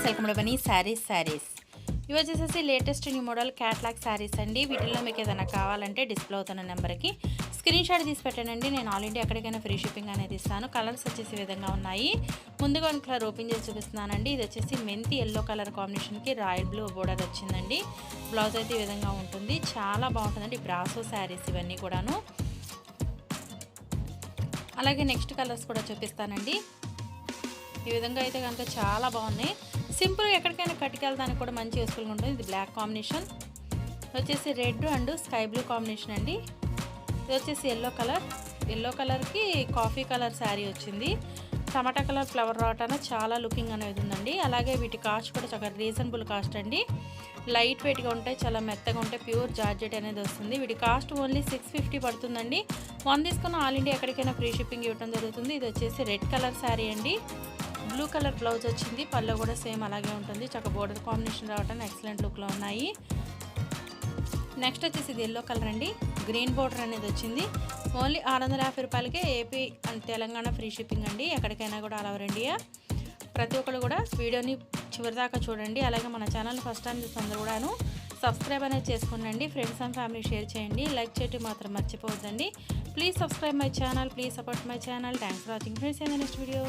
శ్రావణి శారీస్ శారీస్ ఇవి వచ్చేసేసి latest new model catalogue saris అండి. వీటిల్లో మీకు ఏదైనా కావాలంటే డిస్ప్లే అవుతున్న నెంబర్కి స్క్రీన్ షాట్ తీసి పెట్టండి. నేను ఆల్ ఇండియా ఎక్కడికైనా ఫ్రీ షిప్పింగ్ అనేది ఇస్తాను కలర్స్ వచ్చేసి విధంగా ఉన్నాయి. ముందుగా వన్ కలర్ ఓపెన్ చేసి చూపిస్తున్నానండి. ఇది వచ్చేసి మెంతి ఎల్లో కలర్ కాంబినేషన్కి రాయల్ బ్లూ బోర్డర్ వచ్చిందండి. బ్లౌజ్ అయితే ఈ విధంగా ఉంటుంది. చాలా బాగుంటుందండి బ్రాసో శారీస్ ఇవన్నీ కూడాను. అలాగే నెక్స్ట్ కలర్స్ కూడా చూపిస్తానండి. ఈ విధంగా అయితే కనుక చాలా బాగున్నాయి. సింపుల్ ఎక్కడికైనా కట్టుకెళ్ళడానికి కూడా మంచి యూస్ఫుల్గా ఉంటుంది. ఇది బ్లాక్ కాంబినేషన్ వచ్చేసి red and sky blue combination అండి. ఇది వచ్చేసి ఎల్లో కలర్ ఎల్లో కలర్కి కాఫీ కలర్ శారీ వచ్చింది. టమాటా కలర్ ఫ్లవర్ రావటాన చాలా లుకింగ్ అనేది ఉందండి. అలాగే వీటి కాస్ట్ కూడా చాలా రీజనబుల్ కాస్ట్ అండి. లైట్ వెయిట్గా ఉంటాయి చాలా మెత్తగా ఉంటాయి ప్యూర్ జార్జెట్ అనేది వస్తుంది. వీటి కాస్ట్ ఓన్లీ సిక్స్ ఫిఫ్టీ పడుతుందండి. వన్ తీసుకున్న ఆల్ ఇండియా ఎక్కడికైనా ఫ్రీ షిప్పింగ్ ఇవ్వడం జరుగుతుంది. ఇది వచ్చేసి రెడ్ కలర్ శారీ అండి. బ్లూ కలర్ బ్లౌజ్ వచ్చింది పళ్ళు కూడా సేమ్ అలాగే ఉంటుంది. చక్క బోర్డర్ కాంబినేషన్ రావడానికి ఎక్సలెంట్ లుక్లో ఉన్నాయి. నెక్స్ట్ వచ్చేసి ఇది ఎల్లో కలర్ అండి. గ్రీన్ బోర్డర్ అనేది వచ్చింది. ఓన్లీ ఆరు వందల యాభై రూపాయలకే AP and Telangana free shipping అండి. ఎక్కడికైనా కూడా అలవర్ ఇండియా ప్రతి ఒక్కరు కూడా వీడియోని చివరిదాకా చూడండి. అలాగే మన ఛానల్ ఫస్ట్ టైం చూసి కూడాను సబ్స్క్రైబ్ అనేది చేసుకోండి ఫ్రెండ్స్ అండ్ ఫ్యామిలీ షేర్ చేయండి. లైక్ చేయటం మాత్రం మర్చిపోవద్దండి. Please subscribe my channel please support my channel thanks for watching friends in next video